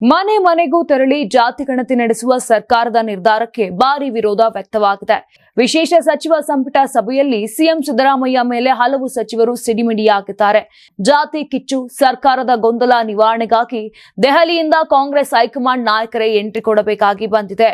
ಮನೆ ಮನೆಗೂ ತೆರಳಿ ಜಾತಿ ಗಣತಿ ನಡೆಸುವ ಸರ್ಕಾರದ ನಿರ್ಧಾರಕ್ಕೆ ಭಾರಿ ವಿರೋಧ ವ್ಯಕ್ತವಾಗಿದೆ. ವಿಶೇಷ ಸಚಿವ ಸಂಪುಟ ಸಭೆಯಲ್ಲಿ ಸಿಎಂ ಸಿದ್ದರಾಮಯ್ಯ ಮೇಲೆ ಹಲವು ಸಚಿವರು ಸಿಡಿಮಿಡಿಯಾಗಿದ್ದಾರೆ. ಜಾತಿ ಕಿಚ್ಚು, ಸರ್ಕಾರದ ಗೊಂದಲ ನಿವಾರಣೆಗಾಗಿ ದೆಹಲಿಯಿಂದ ಕಾಂಗ್ರೆಸ್ ಹೈಕಮಾಂಡ್ ನಾಯಕರೇ ಎಂಟ್ರಿ ಕೊಡಬೇಕಾಗಿ ಬಂದಿದೆ.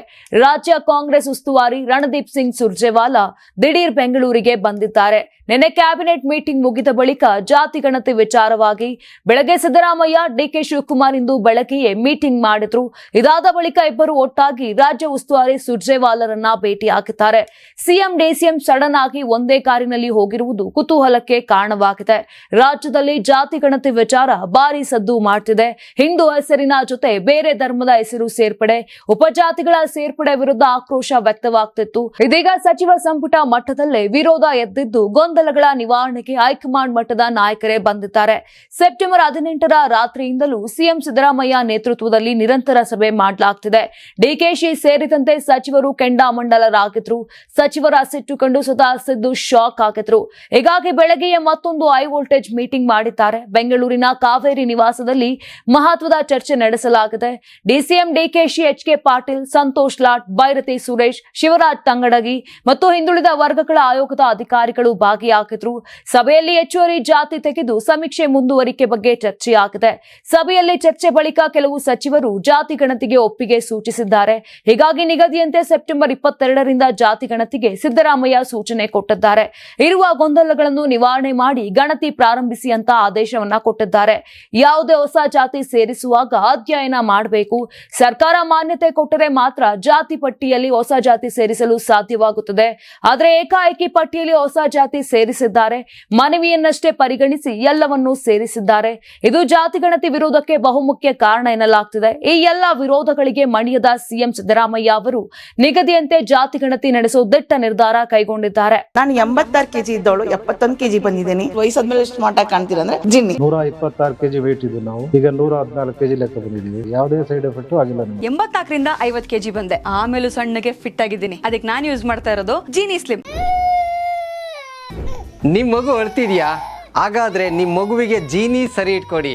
ರಾಜ್ಯ ಕಾಂಗ್ರೆಸ್ ಉಸ್ತುವಾರಿ ರಣದೀಪ್ ಸಿಂಗ್ ಸುರ್ಜೇವಾಲಾ ದಿಢೀರ್ ಬೆಂಗಳೂರಿಗೆ ಬಂದಿದ್ದಾರೆ. ನಿನ್ನೆ ಕ್ಯಾಬಿನೆಟ್ ಮೀಟಿಂಗ್ ಮುಗಿದ ಬಳಿಕ ಜಾತಿ ಗಣತಿ ವಿಚಾರವಾಗಿ ಬೆಳಗ್ಗೆ ಸಿದ್ದರಾಮಯ್ಯ ಡಿಕೆ ಶಿವಕುಮಾರ್ ಇಂದು ಬೆಳಗ್ಗೆಯೇ ಮೀಟಿಂಗ್ ಮಾಡಿದ್ರು. ಇದಾದ ಬಳಿಕ ಇಬ್ಬರು ಒಟ್ಟಾಗಿ ರಾಜ್ಯ ಉಸ್ತುವಾರಿ ಸುರ್ಜೇವಾಲರನ್ನ ಭೇಟಿ ಹಾಕಿದ್ದಾರೆ. ಸಿಎಂ ಡಿಸಿಎಂ ಸಡನ್ ಆಗಿ ಒಂದೇ ಕಾರಿನಲ್ಲಿ ಹೋಗಿರುವುದು ಕುತೂಹಲಕ್ಕೆ ಕಾರಣವಾಗಿದೆ. ರಾಜ್ಯದಲ್ಲಿ ಜಾತಿ ಗಣತಿ ವಿಚಾರ ಭಾರಿ ಸದ್ದು ಮಾಡ್ತಿದೆ. ಹಿಂದೂ ಹೆಸರಿನ ಜೊತೆ ಬೇರೆ ಧರ್ಮದ ಹೆಸರು ಸೇರ್ಪಡೆ, ಉಪಜಾತಿಗಳ ಸೇರ್ಪಡೆ ವಿರುದ್ಧ ಆಕ್ರೋಶ ವ್ಯಕ್ತವಾಗ್ತಿತ್ತು. ಇದೀಗ ಸಚಿವ ಸಂಪುಟ ಮಟ್ಟದಲ್ಲೇ ವಿರೋಧ ಎದ್ದಿದ್ದು ಗೊಂದಲಗಳ ನಿವಾರಣೆಗೆ ಹೈಕಮಾಂಡ್ ಮಟ್ಟದ ನಾಯಕರೇ ಬಂದಿದ್ದಾರೆ. ಸೆಪ್ಟೆಂಬರ್ ಹದಿನೆಂಟರ ರಾತ್ರಿಯಿಂದಲೂ ಸಿಎಂ ಸಿದ್ದರಾಮಯ್ಯ ನೇತೃತ್ವದಲ್ಲಿ ನಿರಂತರ ಸಭೆ ಮಾಡಲಾಗ್ತಿದೆ. ಡಿಕೆಶಿ ಸೇರಿದಂತೆ ಸಚಿವರು ಕೆಂಡಾಮಂಡಲರಾಗಿದ್ರು ಸಚಿವರ ಸಿಟ್ಟು ಕಂಡು ಸ್ವತಃ ಸಿದ್ದು ಶಾಕ್ ಆಗಿದ್ರು ಹೀಗಾಗಿ ಬೆಳಗ್ಗೆಯೇ ಮತ್ತೊಂದು ಹೈ ವೋಲ್ಟೇಜ್ ಮೀಟಿಂಗ್ ಮಾಡಿದ್ದಾರೆ. ಬೆಂಗಳೂರಿನ ಕಾವೇರಿ ನಿವಾಸದಲ್ಲಿ ಮಹತ್ವದ ಚರ್ಚೆ ನಡೆಸಲಾಗಿದೆ. DCM DKShi H K Patil, Santosh Lad Byrathi Suresh, Shivaraj Tangadagi ಮತ್ತು ಹಿಂದುಳಿದ ವರ್ಗಗಳ ಆಯೋಗದ ಅಧಿಕಾರಿಗಳು ಭಾಗಿಯಾಗಿದ್ರು. ಸಭೆಯಲ್ಲಿ ಹೆಚ್ಚುವರಿ ಜಾತಿ ತೆಗೆದು ಸಮೀಕ್ಷೆ ಮುಂದುವರಿಕೆ ಬಗ್ಗೆ ಚರ್ಚೆಯಾಗಿದೆ. ಸಭೆಯಲ್ಲಿ ಚರ್ಚೆ ಬಳಿಕ ಕೆಲವು ಸಚಿವರು ಜಾತಿ ಗಣತಿಗೆ ಒಪ್ಪಿಗೆ ಸೂಚಿಸಿದ್ದಾರೆ. ಹೀಗಾಗಿ ನಿಗದಿಯಂತೆ ಸೆಪ್ಟೆಂಬರ್ ಇಪ್ಪತ್ತೆರಡರಿಂದ ಜಾತಿ ಗಣತಿಗೆ ಸಿದ್ದರಾಮಯ್ಯ ಸೂಚನೆ ಕೊಟ್ಟಿದ್ದಾರೆ. ಇರುವ ಗೊಂದಲಗಳನ್ನು ನಿವಾರಣೆ ಮಾಡಿ ಗಣತಿ ಪ್ರಾರಂಭಿಸಿ ಅಂತ ಆದೇಶವನ್ನ ಕೊಟ್ಟಿದ್ದಾರೆ. ಯಾವುದೇ ಹೊಸ ಜಾತಿ ಸೇರಿಸುವಾಗ ಅಧ್ಯಯನ ಮಾಡಬೇಕು. ಸರ್ಕಾರ ಮಾನ್ಯತೆ ಕೊಟ್ಟರೆ ಮಾತ್ರ ಜಾತಿ ಪಟ್ಟಿಯಲ್ಲಿ ಹೊಸ ಜಾತಿ ಸೇರಿಸಲು ಸಾಧ್ಯವಾಗುತ್ತದೆ. ಆದರೆ ಏಕಾಏಕಿ ಪಟ್ಟಿಯಲ್ಲಿ ಹೊಸ ಜಾತಿ ಸೇರಿಸಿದ್ದಾರೆ. ಮನವಿಯನ್ನಷ್ಟೇ ಪರಿಗಣಿಸಿ ಎಲ್ಲವನ್ನೂ ಸೇರಿಸಿದ್ದಾರೆ. ಇದು ಜಾತಿ ಗಣತಿ ವಿರೋಧಕ್ಕೆ ಬಹುಮುಖ್ಯ ಕಾರಣ ಎನ್ನಲಾಗ್ತಿದೆ ಈ ಎಲ್ಲ ವಿರೋಧಗಳಿಗೆ ಮಣಿಯದ ಸಿಎಂ ಸಿದ್ದರಾಮಯ್ಯ ಅವರು ನಿಗದಿಯಂತೆ ಜಾತಿ ಗಣತಿ ನಡೆಸುವ ದಿಟ್ಟ ನಿರ್ಧಾರ ಕೈಗೊಂಡಿದ್ದಾರೆ. ನಾನು ಎಂಬತ್ತಾರು ಕೆಜಿ ಇದ್ದವಳು ಎಪ್ಪತ್ತೊಂದು ಕೆಜಿ ಬಂದಿದ್ದೀನಿ. ವಯಸ್ಸಾದ್ಮೇಲೆ ಸ್ಮಾರ್ಟ್ ಆಗಿ ಕಾಣ್ತೀರ ಅಂದ್ರೆ ಜಿನ್ನಿ. ನೂರ ಇಪ್ಪತ್ತಾರು ಕೆಜಿ ವೇಟ್ ಇದ್ದೀವಿ ನಾವು. ಈಗ ನೂರ ಹದಿನಾಲ್ಕು ಕೆಜಿ ಲೆಕ್ಕ ಬಂದಿದ್ದೀವಿ. ಯಾವುದೇ ಸೈಡ್ ಎಫೆಕ್ಟ್ ಆಗಿಲ್ಲ ಎಂಬತ್ತಾಕರಿಂದ ಎಂಬತ್ನಾಲ್ಕರಿಂದ ಐವತ್ ಕೆಜಿ ಬಂದೆ. ಆಮೇಲೆ ಸಣ್ಣಗೆ ಫಿಟ್ ಆಗಿದ್ದೀನಿ. ಅದಕ್ಕೆ ನಾನು ಯೂಸ್ ಮಾಡ್ತಾ ಇರೋದು ಜೀನಿ ಸ್ಲಿಮ್ ನಿಮ್ ಮಗು ಅಳ್ತಿದ್ಯಾ ಹಾಗಾದ್ರೆ ನಿಮ್ ಮಗುವಿಗೆ ಜೀನಿ ಸರಿ ಇಟ್ಕೊಡಿ.